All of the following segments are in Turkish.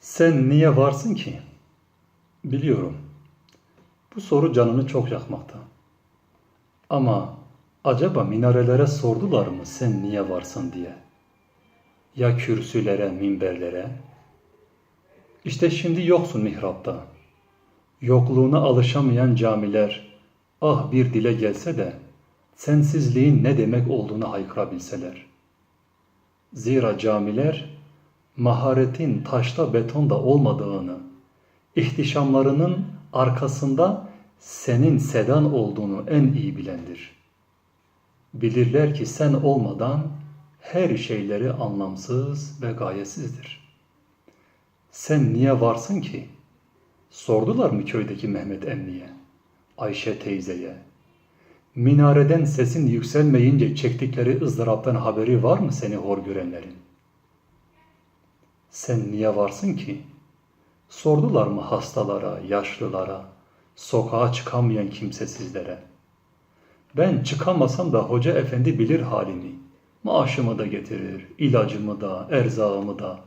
Sen niye varsın ki? Biliyorum. Bu soru canını çok yakmakta. Ama acaba minarelere sordular mı sen niye varsın diye? Ya kürsülere, minberlere? İşte şimdi yoksun mihrapta. Yokluğuna alışamayan camiler, ah bir dile gelse de sensizliğin ne demek olduğunu haykırabilseler. Zira camiler maharetin taşta betonda olmadığını, ihtişamlarının arkasında senin sedan olduğunu en iyi bilendir. Bilirler ki sen olmadan her şeyleri anlamsız ve gayesizdir. Sen niye varsın ki? Sordular mı köydeki Mehmet Emmi'ye, Ayşe teyzeye? Minareden sesin yükselmeyince çektikleri ızdıraptan haberi var mı seni hor görenlerin? Sen niye varsın ki? Sordular mı hastalara, yaşlılara, sokağa çıkamayan kimsesizlere? Ben çıkamasam da hoca efendi bilir halimi. Maaşımı da getirir, ilacımı da, erzağımı da.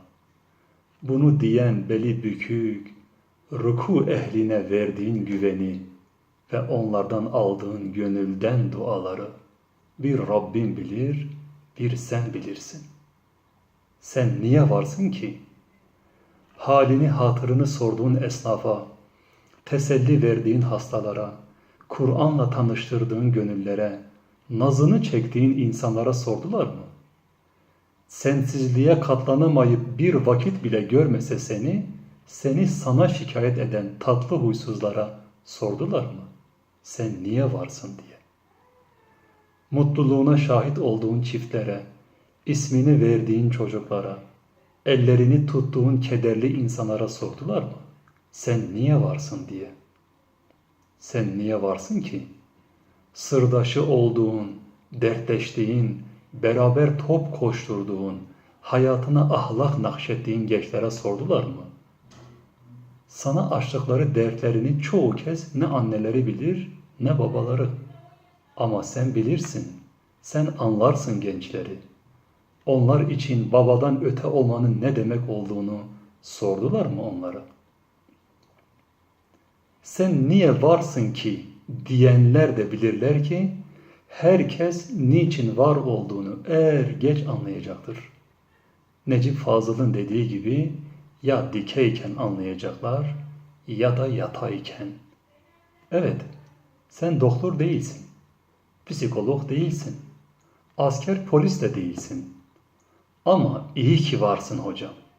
Bunu diyen beli bükük, ruku ehline verdiğin güveni ve onlardan aldığın gönülden duaları bir Rabbin bilir, bir sen bilirsin. Sen niye varsın ki? Halini hatırını sorduğun esnafa, teselli verdiğin hastalara, Kur'an'la tanıştırdığın gönüllere, nazını çektiğin insanlara sordular mı? Sensizliğe katlanamayıp bir vakit bile görmese seni, seni sana şikayet eden tatlı huysuzlara sordular mı? Sen niye varsın diye. Mutluluğuna şahit olduğun çiftlere, ismini verdiğin çocuklara, ellerini tuttuğun kederli insanlara sordular mı? Sen niye varsın diye. Sen niye varsın ki? Sırdaşı olduğun, dertleştiğin, beraber top koşturduğun, hayatına ahlak nakşettiğin gençlere sordular mı? Sana açtıkları dertlerini çoğu kez ne anneleri bilir ne babaları. Ama sen bilirsin, sen anlarsın gençleri. Onlar için babadan öte olmanın ne demek olduğunu sordular mı onlara? Sen niye varsın ki diyenler de bilirler ki herkes niçin var olduğunu er geç anlayacaktır. Necip Fazıl'ın dediği gibi ya dikeyken anlayacaklar ya da yatayken. Evet, sen doktor değilsin. Psikolog değilsin. Asker polis de değilsin. Ama iyi ki varsın hocam.